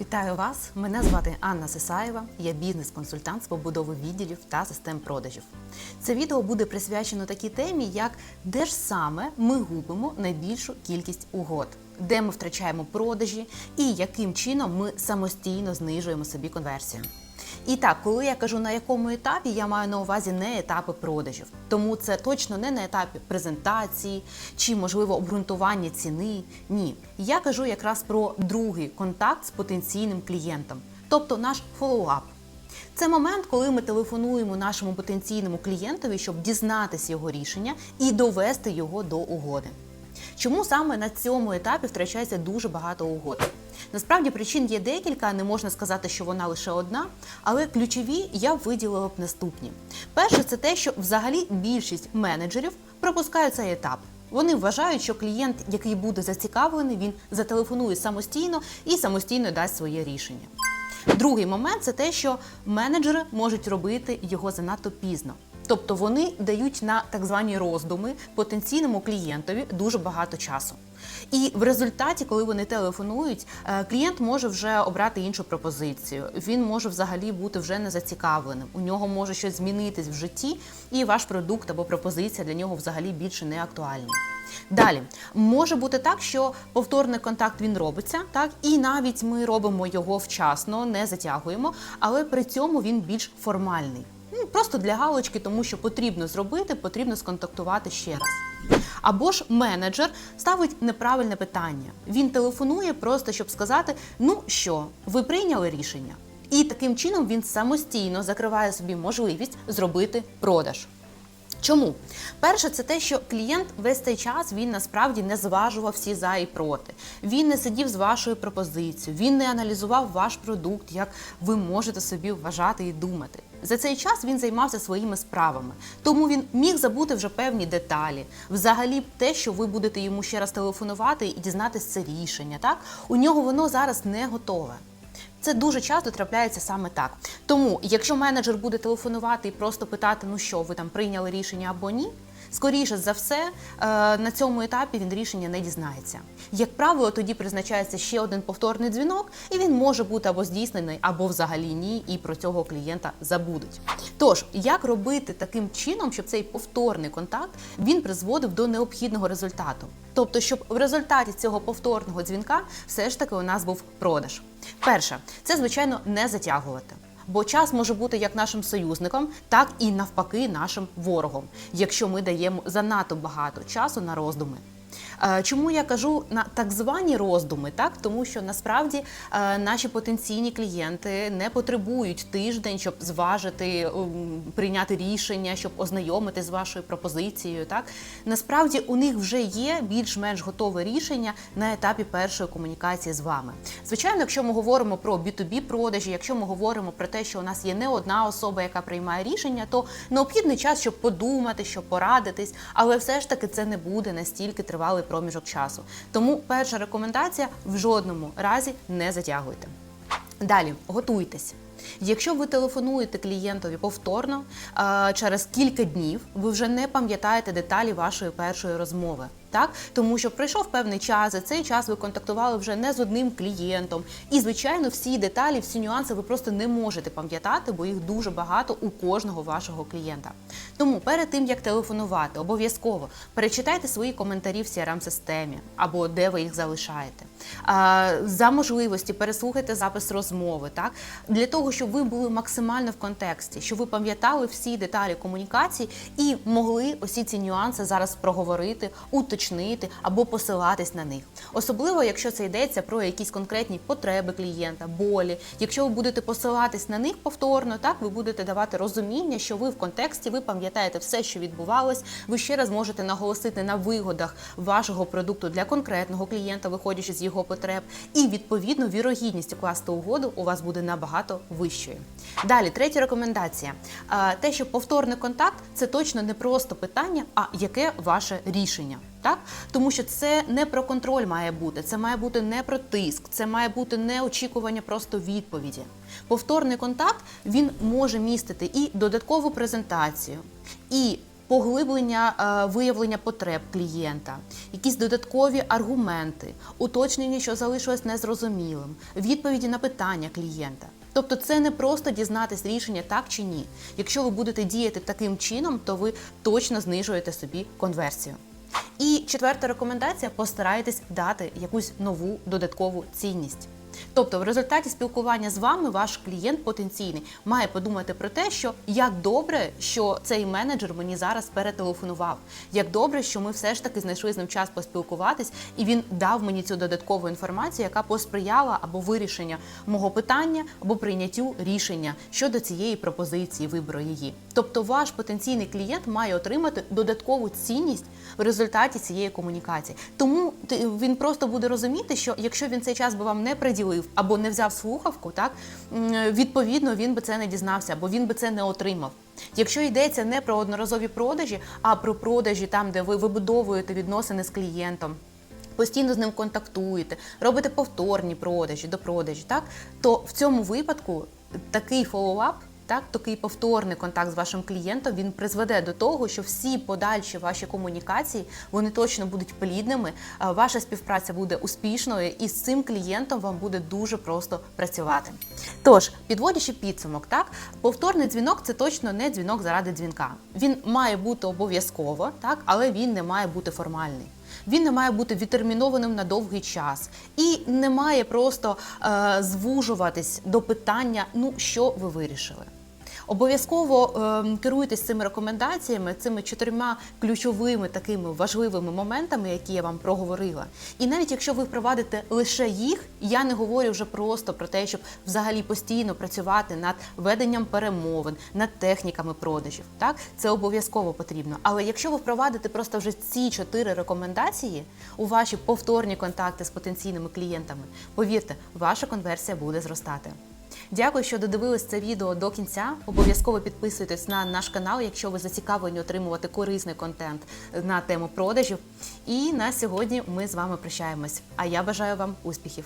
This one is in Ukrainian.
Вітаю вас! Мене звати Анна Сисаєва. Я бізнес-консультант з побудови відділів та систем продажів. Це відео буде присвячено такій темі, як де ж саме ми губимо найбільшу кількість угод, де ми втрачаємо продажі і яким чином ми самостійно знижуємо собі конверсію. І так, коли я кажу на якому етапі, я маю на увазі не етапи продажів. Тому це точно не на етапі презентації чи, можливо, обґрунтування ціни. Ні. Я кажу якраз про другий контакт з потенційним клієнтом, тобто наш фоллоуап. Це момент, коли ми телефонуємо нашому потенційному клієнтові, щоб дізнатися його рішення і довести його до угоди. Чому саме на цьому етапі втрачається дуже багато угод? Насправді причин є декілька, не можна сказати, що вона лише одна, але ключові я б виділила б наступні. Перше, це те, що взагалі більшість менеджерів пропускають цей етап. Вони вважають, що клієнт, який буде зацікавлений, він зателефонує самостійно і самостійно дасть своє рішення. Другий момент це те, що менеджери можуть робити його занадто пізно. Тобто вони дають на так звані роздуми потенційному клієнтові дуже багато часу. І в результаті, коли вони телефонують, е, клієнт може вже обрати іншу пропозицію. Він може взагалі бути вже не зацікавленим. У нього може щось змінитись в житті, і ваш продукт або пропозиція для нього взагалі більше не актуальні. Далі може бути так, що повторний контакт він робиться, так і навіть ми робимо його вчасно, не затягуємо, але при цьому він більш формальний. Просто для галочки, тому що потрібно зробити, потрібно сконтактувати ще раз. Або ж менеджер ставить неправильне питання. Він телефонує просто, щоб сказати: ну що, ви прийняли рішення? І таким чином він самостійно закриває собі можливість зробити продаж. Чому? Перше, це те, що клієнт весь цей час він насправді не зважував всі за і проти. Він не сидів з вашою пропозицією, він не аналізував ваш продукт, як ви можете собі вважати і думати. За цей час він займався своїми справами, тому він міг забути вже певні деталі. Взагалі, те, що ви будете йому ще раз телефонувати і дізнатися це рішення, так у нього воно зараз не готове. Це дуже часто трапляється саме так. Тому, якщо менеджер буде телефонувати і просто питати, ну що, ви там прийняли рішення або ні, скоріше за все, е, на цьому етапі він рішення не дізнається. Як правило, тоді призначається ще один повторний дзвінок, і він може бути або здійснений, або взагалі ні, і про цього клієнта забудуть. Тож, як робити таким чином, щоб цей повторний контакт він призводив до необхідного результату? Тобто, щоб в результаті цього повторного дзвінка все ж таки у нас був продаж. Перше, це звичайно не затягувати. Бо час може бути як нашим союзником, так і навпаки нашим ворогом, якщо ми даємо занадто багато часу на роздуми. Е, Чому я кажу на так звані роздуми, так тому що насправді е, наші потенційні клієнти не потребують тиждень, щоб зважити, ем, прийняти рішення, щоб ознайомити з вашою пропозицією. Так насправді у них вже є більш-менш готове рішення на етапі першої комунікації з вами. Звичайно, якщо ми говоримо про B2B продажі, якщо ми говоримо про те, що у нас є не одна особа, яка приймає рішення, то необхідний час, щоб подумати, щоб порадитись, але все ж таки це не буде настільки тривалий проміжок часу. Тому перша рекомендація в жодному разі не затягуйте. Далі готуйтесь. Якщо ви телефонуєте клієнтові повторно е, через кілька днів, ви вже не пам'ятаєте деталі вашої першої розмови. Так, тому що пройшов певний час, за цей час ви контактували вже не з одним клієнтом. І, звичайно, всі деталі, всі нюанси ви просто не можете пам'ятати, бо їх дуже багато у кожного вашого клієнта. Тому перед тим як телефонувати, обов'язково перечитайте свої коментарі в crm системі або де ви їх залишаєте. За можливості переслухайте запис розмови, так для того, щоб ви були максимально в контексті, щоб ви пам'ятали всі деталі комунікації і могли усі ці нюанси зараз проговорити, уточнити або посилатись на них. Особливо, якщо це йдеться про якісь конкретні потреби клієнта, болі. Якщо ви будете посилатись на них повторно, так ви будете давати розуміння, що ви в контексті, ви пам'ятаєте все, що відбувалось. Ви ще раз можете наголосити на вигодах вашого продукту для конкретного клієнта, виходячи з його потреб, і відповідно вірогідність укласти угоду у вас буде набагато вищою. Далі, третя рекомендація: те, що повторний контакт це точно не просто питання, а яке ваше рішення. Так, тому що це не про контроль має бути, це має бути не про тиск, це має бути не очікування просто відповіді. Повторний контакт він може містити і додаткову презентацію, і поглиблення е, виявлення потреб клієнта, якісь додаткові аргументи, уточнення, що залишилось незрозумілим, відповіді на питання клієнта. Тобто це не просто дізнатись рішення так чи ні. Якщо ви будете діяти таким чином, то ви точно знижуєте собі конверсію. І четверта рекомендація: постарайтесь дати якусь нову додаткову цінність. Тобто, в результаті спілкування з вами ваш клієнт потенційний має подумати про те, що як добре, що цей менеджер мені зараз перетелефонував, як добре, що ми все ж таки знайшли з ним час поспілкуватись, і він дав мені цю додаткову інформацію, яка посприяла або вирішення мого питання, або прийняттю рішення щодо цієї пропозиції, вибору її. Тобто, ваш потенційний клієнт має отримати додаткову цінність в результаті цієї комунікації. Тому він просто буде розуміти, що якщо він цей час би вам не приділив або не взяв слухавку, так відповідно він би це не дізнався, або він би це не отримав. Якщо йдеться не про одноразові продажі, а про продажі там, де ви вибудовуєте відносини з клієнтом. Постійно з ним контактуєте, робите повторні продажі до продажі, так то в цьому випадку такий фоллоуап, так, такий повторний контакт з вашим клієнтом він призведе до того, що всі подальші ваші комунікації вони точно будуть плідними. Ваша співпраця буде успішною, і з цим клієнтом вам буде дуже просто працювати. Тож, підводячи підсумок, так повторний дзвінок це точно не дзвінок заради дзвінка. Він має бути обов'язково, так, але він не має бути формальний. Він не має бути відтермінованим на довгий час і не має просто е, звужуватись до питання, ну що ви вирішили. Обов'язково е, керуйтесь цими рекомендаціями, цими чотирма ключовими такими важливими моментами, які я вам проговорила. І навіть якщо ви впровадите лише їх, я не говорю вже просто про те, щоб взагалі постійно працювати над веденням перемовин, над техніками продажів. Так, це обов'язково потрібно. Але якщо ви впровадите просто вже ці чотири рекомендації у ваші повторні контакти з потенційними клієнтами, повірте, ваша конверсія буде зростати. Дякую, що додивились це відео до кінця. Обов'язково підписуйтесь на наш канал, якщо ви зацікавлені отримувати корисний контент на тему продажів. І на сьогодні ми з вами прощаємось. А я бажаю вам успіхів!